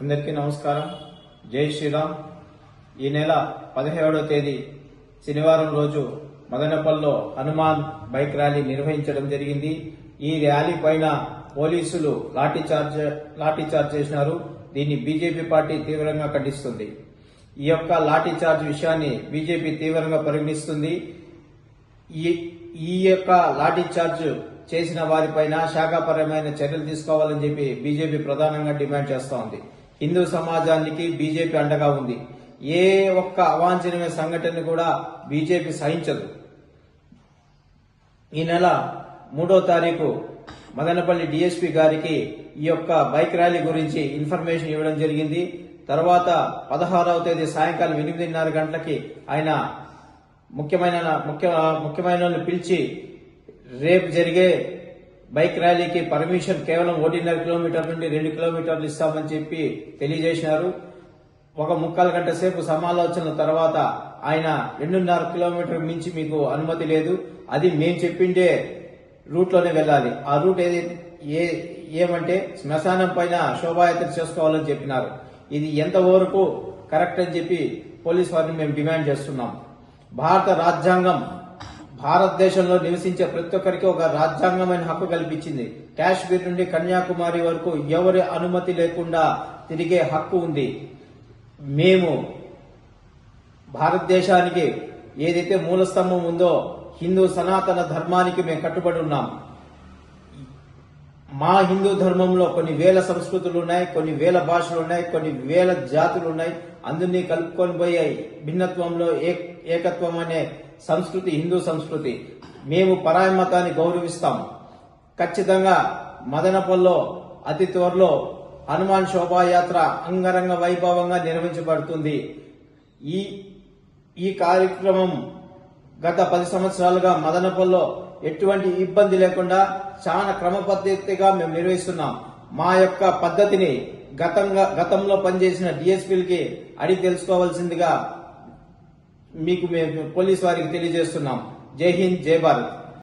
అందరికీ నమస్కారం. జై శ్రీరామ్. ఈ నెల పదిహేడవ తేదీ శనివారం రోజు మదనపల్లిలో హనుమాన్ బైక్ ర్యాలీ నిర్వహించడం జరిగింది. ఈ ర్యాలీ పైన పోలీసులు లాఠీ చార్జ్ లాఠీ చార్జ్ చేసినారు. దీన్ని బీజేపీ పార్టీ తీవ్రంగా ఖండిస్తుంది. ఈ యొక్క లాఠీ చార్జ్ విషయాన్ని బీజేపీ తీవ్రంగా పరిగణిస్తుంది. ఈ ఈ యొక్క లాఠీ చార్జ్ చేసిన వారిపైన శాఖాపరమైన చర్యలు తీసుకోవాలని చెప్పి బీజేపీ ప్రధానంగా డిమాండ్ చేస్తోంది హిందూ సమాజానికి బీజేపీ అండగా ఉంది. ఏ ఒక్క అవాంఛనీయ సంఘటన కూడా బీజేపీ సహించదు. ఈ నెల మూడో తారీఖు మదనపల్లి డిఎస్పీ గారికి ఈ యొక్క బైక్ ర్యాలీ గురించి ఇన్ఫర్మేషన్ ఇవ్వడం జరిగింది. తర్వాత పదహారవ తేదీ సాయంకాలం ఎనిమిదిన్నర గంటలకి ఆయన ముఖ్యమైన ముఖ్య ముఖ్యమైన పిలిచి రేపు జరిగే బైక్ ర్యాలీకి పర్మిషన్ కేవలం ఒకటిన్నర కిలోమీటర్ నుండి రెండు కిలోమీటర్లు ఇస్తామని చెప్పి తెలియజేసినారు ఒక ముక్కాలు గంట సేపు సమాలోచనల తర్వాత ఆయన రెండున్నర కిలోమీటర్ మించి మీకు అనుమతి లేదు. అది మేము చెప్పిండే రూట్లోనే వెళ్ళాలి. ఆ రూట్ ఏది ఏ ఏమంటే శ్మశానం పైన శోభాయాత్ర చేసుకోవాలని చెప్పినారు. ఇది ఎంత వరకు కరెక్ట్ అని చెప్పి పోలీస్ వారిని మేము డిమాండ్ చేస్తున్నాం. భారత రాజ్యాంగం భారతదేశంలో నివసించే ప్రతి ఒక్కరికి ఒక రాజ్యాంగమైన హక్కు కల్పించింది. కాశ్మీర్ నుండి కన్యాకుమారి వరకు ఎవరి అనుమతి లేకుండా తిరిగే హక్కు ఉంది. మేము భారతదేశానికి ఏదైతే మూలస్తంభం ఉందో హిందూ సనాతన ధర్మానికి మేము కట్టుబడి ఉన్నాం. మా హిందూ ధర్మంలో కొన్ని వేల సంస్కృతులు ఉన్నాయి కొన్ని వేల భాషలు ఉన్నాయి కొన్ని వేల జాతులు ఉన్నాయి. అందరినీ కలుపుకొని పోయే భిన్నత్వంలో ఏకత్వం అనే సంస్కృతి హిందూ సంస్కృతి. మేము పరాయ మతాన్ని గౌరవిస్తాం ఖచ్చితంగా మదనపల్లో అతి త్వరలో హనుమాన్ శోభాయాత్ర అంగరంగ వైభవంగా నిర్వహించబడుతుంది. ఈ ఈ కార్యక్రమం గత పది సంవత్సరాలుగా మదనపల్లో ఎటువంటి ఇబ్బంది లేకుండా చాలా క్రమపద్ధతిగా మేము నిర్వహిస్తున్నాం. మా యొక్క పద్ధతిని గతంగా గతంలో పనిచేసిన డిఎస్పీలకి అడిగి తెలుసుకోవాల్సిందిగా మీకు మేము పోలీస్ వారికి తెలియజేస్తున్నాం. జై హింద్ జై భారత్.